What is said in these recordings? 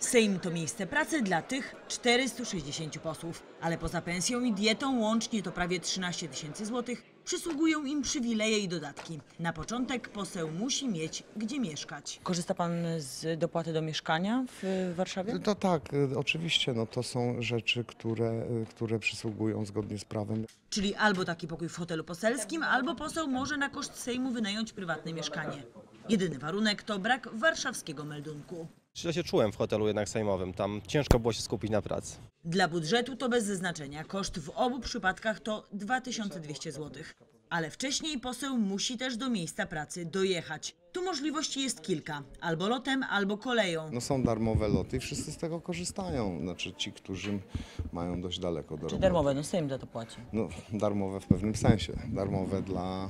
Sejm to miejsce pracy dla tych 460 posłów, ale poza pensją i dietą łącznie to prawie 13 tysięcy złotych. Przysługują im przywileje i dodatki. Na początek poseł musi mieć gdzie mieszkać. Korzysta pan z dopłaty do mieszkania w Warszawie? No tak, oczywiście, no to są rzeczy, które, które przysługują zgodnie z prawem. Czyli albo taki pokój w hotelu poselskim, albo poseł może na koszt Sejmu wynająć prywatne mieszkanie. Jedyny warunek to brak warszawskiego meldunku. Źle się czułem w hotelu jednak sejmowym. Tam ciężko było się skupić na pracy. Dla budżetu to bez zaznaczenia. Koszt w obu przypadkach to 2200 zł. Ale wcześniej poseł musi też do miejsca pracy dojechać. Tu możliwości jest kilka. Albo lotem, albo koleją. No są darmowe loty i wszyscy z tego korzystają. Znaczy ci, którzy mają dość daleko do Czy roboty. darmowe? No Sejm za to płaci. No darmowe w pewnym sensie. Darmowe dla,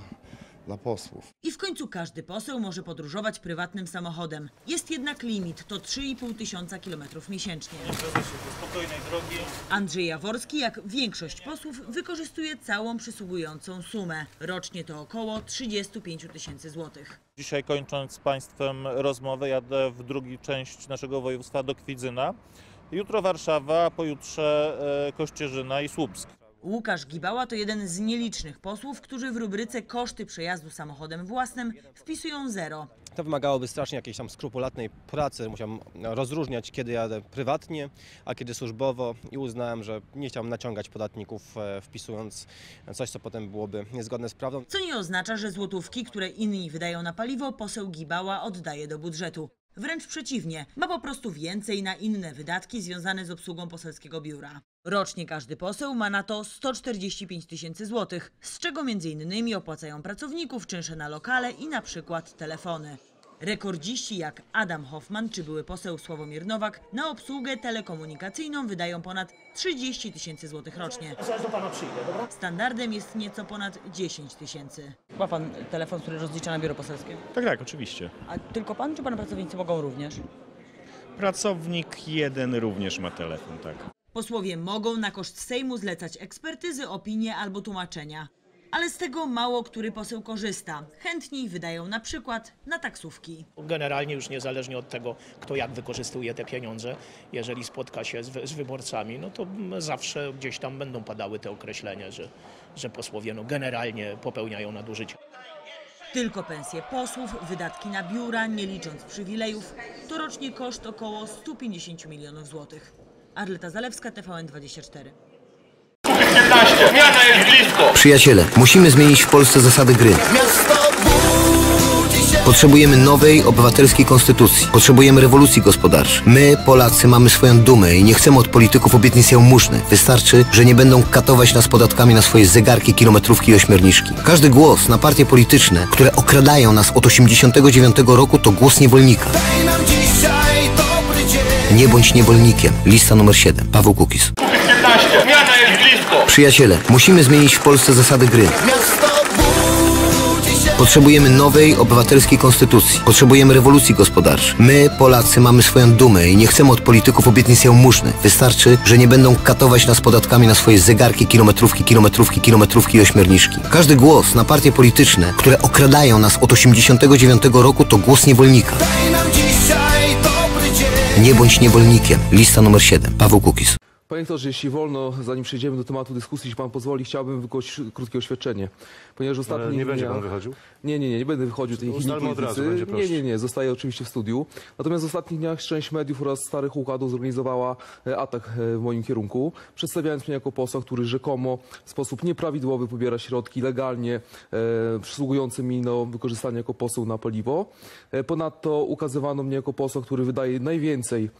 dla posłów. I w końcu każdy poseł może podróżować prywatnym samochodem. Jest jednak limit, to 3,5 tysiąca kilometrów miesięcznie. spokojnej drogi. Andrzej Jaworski, jak większość posłów, wykorzystuje całą przysługującą sumę. Rocznie to około 35 tysięcy złotych. Dzisiaj kończąc z Państwem rozmowę, jadę w drugi część naszego województwa do Kwidzyna. Jutro Warszawa, pojutrze e, Kościerzyna i Słupsk. Łukasz Gibała to jeden z nielicznych posłów, którzy w rubryce koszty przejazdu samochodem własnym wpisują zero. To wymagałoby strasznie jakiejś tam skrupulatnej pracy. Musiałem rozróżniać, kiedy jadę prywatnie, a kiedy służbowo i uznałem, że nie chciałem naciągać podatników e, wpisując coś, co potem byłoby niezgodne z prawdą. Co nie oznacza, że złotówki, które inni wydają na paliwo, poseł Gibała oddaje do budżetu. Wręcz przeciwnie, ma po prostu więcej na inne wydatki związane z obsługą poselskiego biura. Rocznie każdy poseł ma na to 145 tysięcy złotych, z czego m.in. opłacają pracowników, czynsze na lokale i na przykład telefony. Rekordziści jak Adam Hoffman czy były poseł Sławomir Nowak na obsługę telekomunikacyjną wydają ponad 30 tysięcy złotych rocznie. Zaraz do pana przyjdę, dobra? Standardem jest nieco ponad 10 tysięcy. Ma pan telefon, który rozlicza na biuro poselskie? Tak, tak, oczywiście. A tylko pan czy pana pracownicy mogą również? Pracownik jeden również ma telefon, tak. Posłowie mogą na koszt Sejmu zlecać ekspertyzy, opinie albo tłumaczenia. Ale z tego mało który poseł korzysta. Chętniej wydają na przykład na taksówki. Generalnie już niezależnie od tego, kto jak wykorzystuje te pieniądze, jeżeli spotka się z, wy- z wyborcami, no to zawsze gdzieś tam będą padały te określenia, że, że posłowie no, generalnie popełniają nadużycia. Tylko pensje posłów, wydatki na biura, nie licząc przywilejów, to rocznie koszt około 150 milionów złotych. Arleta Zalewska, TVN24. Przyjaciele, musimy zmienić w Polsce zasady gry. Potrzebujemy nowej, obywatelskiej konstytucji. Potrzebujemy rewolucji gospodarczej. My, Polacy, mamy swoją dumę i nie chcemy od polityków obietnic jałmużny. Wystarczy, że nie będą katować nas podatkami na swoje zegarki, kilometrówki i ośmiorniczki. Każdy głos na partie polityczne, które okradają nas od 89 roku, to głos niewolnika. Nie bądź niewolnikiem. Lista numer 7. Paweł Kukis. Przyjaciele, musimy zmienić w Polsce zasady gry. Potrzebujemy nowej, obywatelskiej konstytucji. Potrzebujemy rewolucji gospodarczej. My, Polacy, mamy swoją dumę i nie chcemy od polityków obietnic jałmużny. Wystarczy, że nie będą katować nas podatkami na swoje zegarki, kilometrówki, kilometrówki, kilometrówki i ośmiorniczki. Każdy głos na partie polityczne, które okradają nas od 89 roku, to głos niewolnika. Nie bądź niewolnikiem. Lista numer 7. Paweł Kukis. Panie doktorze, jeśli wolno, zanim przejdziemy do tematu dyskusji, jeśli pan pozwoli, chciałbym wygłosić krótkie oświadczenie. Ponieważ w ostatnich nie będzie dniach... pan wychodził? Nie, nie, nie, nie będę wychodził tej Ustalmy od razu, będzie Nie, nie, nie, zostaję oczywiście w studiu. Natomiast w ostatnich dniach część mediów oraz starych układów zorganizowała e, atak e, w moim kierunku, przedstawiając mnie jako posła, który rzekomo w sposób nieprawidłowy pobiera środki legalnie e, przysługujące mi do wykorzystania jako poseł na paliwo. E, ponadto ukazywano mnie jako posła, który wydaje najwięcej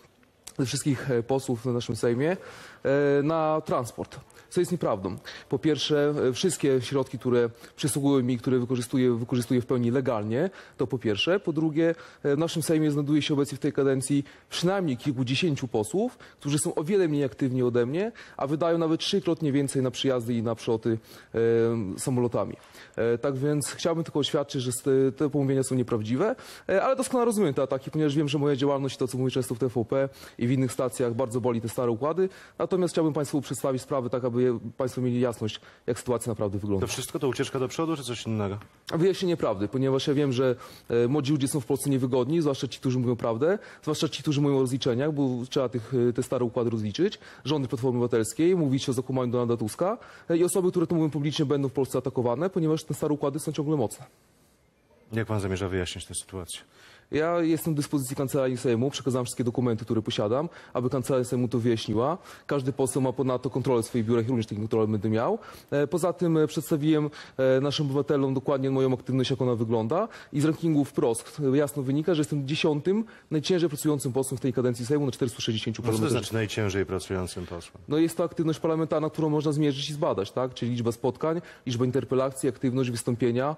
wszystkich e, posłów na naszym Sejmie e, na transport. Co jest nieprawdą. Po pierwsze, e, wszystkie środki, które przysługują mi, które wykorzystuję, wykorzystuję w pełni legalnie, to po pierwsze. Po drugie, e, w naszym Sejmie znajduje się obecnie w tej kadencji przynajmniej kilkudziesięciu posłów, którzy są o wiele mniej aktywni ode mnie, a wydają nawet trzykrotnie więcej na przyjazdy i na przeloty e, samolotami. Tak więc chciałbym tylko oświadczyć, że te, pomówienia są nieprawdziwe, ale doskonale rozumiem te ataki, ponieważ wiem, że moja działalność, to co mówię często w TVP i w innych stacjach, bardzo boli te stare układy. Natomiast chciałbym Państwu przedstawić sprawę tak, aby aby Państwo mieli jasność, jak sytuacja naprawdę wygląda. To wszystko to ucieczka do przodu, czy coś innego? Wyjaśnienie prawdy, ponieważ ja wiem, że e, młodzi ludzie są w Polsce niewygodni, zwłaszcza ci, którzy mówią prawdę, zwłaszcza ci, którzy mówią o rozliczeniach, bo trzeba tych, e, te stare układy rozliczyć. Rządy Platformy Obywatelskiej, mówić o zakłamaniu Donalda Tuska e, i osoby, które to mówią publicznie, będą w Polsce atakowane, ponieważ te stare układy są ciągle mocne. Jak pan zamierza wyjaśnić tę sytuację? Ja jestem w dyspozycji Kancelarii Sejmu, przekazałem wszystkie dokumenty, które posiadam, aby Kancelaria Sejmu to wyjaśniła. Każdy poseł ma ponadto kontrolę w swoich biurach i również takie kontrole będę miał. E, Poza tym e, przedstawiłem e, naszym obywatelom dokładnie moją aktywność, jak ona wygląda i z rankingu wprost jasno wynika, że jestem dziesiątym najciężej pracującym posłem w tej kadencji Sejmu na 460 No co to parlamentarzystów. znaczy najciężej pracującym posłem? No jest to aktywność parlamentarna, którą można zmierzyć i zbadać, tak? Czyli liczba spotkań, liczba interpelacji, aktywność, wystąpienia.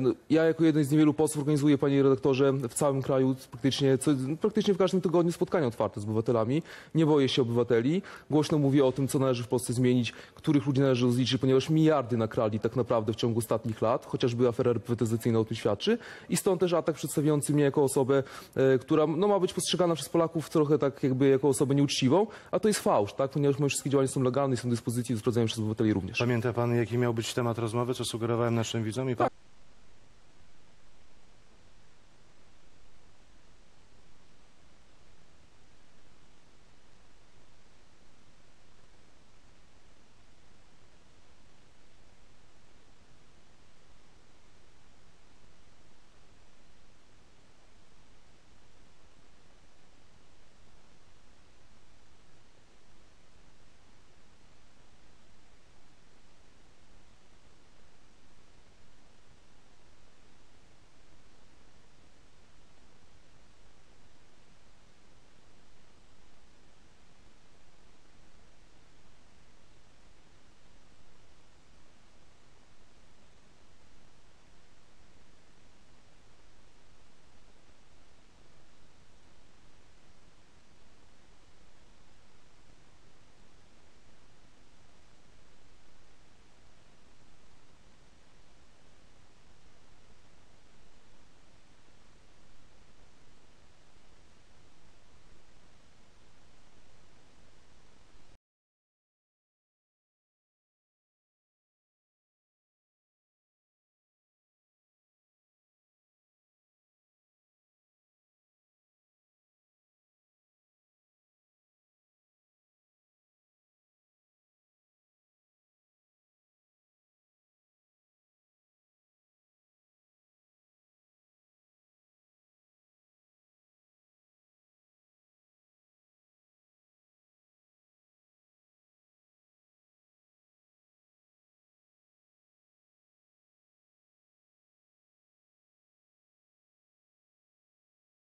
No, ja jako jeden z niewielu posłów organizuję, panie redaktorze, w całym kraju praktycznie, co, praktycznie w każdym tygodniu spotkania otwarte z obywatelami. Nie boję się obywateli. Głośno mówię o tym, co należy w Polsce zmienić, których ludzi należy rozliczyć, ponieważ miliardy nakrali tak naprawdę w ciągu ostatnich lat, chociażby afera reprywatyzacyjna o tym świadczy. I stąd też atak przedstawiający mnie jako osobę, e, która no, ma być postrzegana przez Polaków trochę tak jakby jako osobę nieuczciwą, a to jest fałsz, tak? ponieważ moje wszystkie działania są legalne i są do dyspozycji i sprawdzają przez obywateli również. Pamięta pan, jaki miał być temat rozmowy, co sugerowałem naszym widzom? I pan...